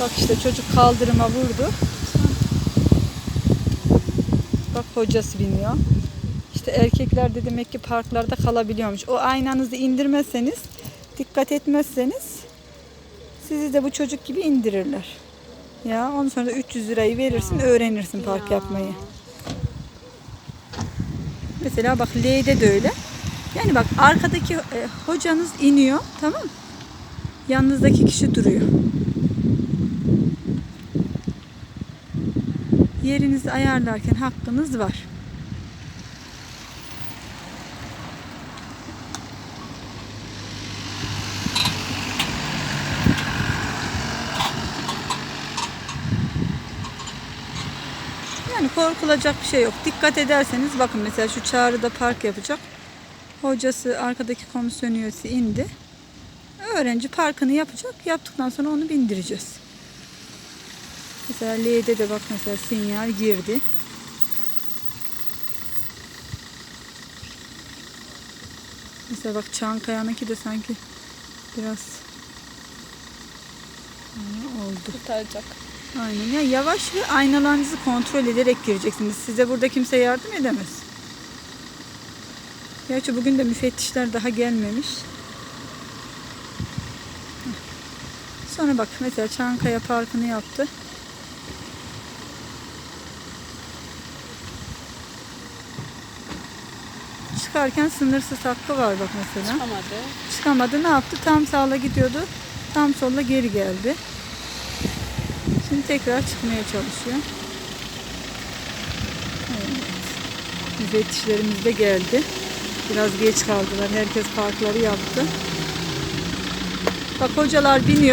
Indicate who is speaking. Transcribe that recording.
Speaker 1: Bak işte çocuk kaldırıma vurdu. Bak hocası biniyor. İşte erkekler de demek ki parklarda kalabiliyormuş. O aynanızı indirmezseniz, dikkat etmezseniz sizi de bu çocuk gibi indirirler. Ya ondan sonra da 300 lirayı verirsin, öğrenirsin park yapmayı. Mesela bak L'de de öyle. Yani bak arkadaki e, hocanız iniyor, tamam? Yanınızdaki kişi duruyor. Yerinizi ayarlarken hakkınız var. Yani korkulacak bir şey yok. Dikkat ederseniz bakın mesela şu çağrıda park yapacak. Hocası arkadaki komisyon üyesi indi. Öğrenci parkını yapacak. Yaptıktan sonra onu bindireceğiz. Mesela L'de de bak mesela sinyal girdi. Mesela bak Çankaya'nınki de sanki biraz Aa, oldu.
Speaker 2: Kurtaracak.
Speaker 1: Aynen ya yavaş ve aynalarınızı kontrol ederek gireceksiniz. Size burada kimse yardım edemez. Gerçi bugün de müfettişler daha gelmemiş. Sonra bak mesela Çankaya Parkı'nı yaptı. Çıkarken sınırsız hakkı var bak mesela.
Speaker 2: Çıkamadı.
Speaker 1: Çıkamadı ne yaptı? Tam sağla gidiyordu. Tam solla geri geldi. Şimdi tekrar çıkmaya çalışıyor. Evet. Müfettişlerimiz de geldi. Biraz geç kaldılar. Herkes parkları yaptı. Bak hocalar biniyor.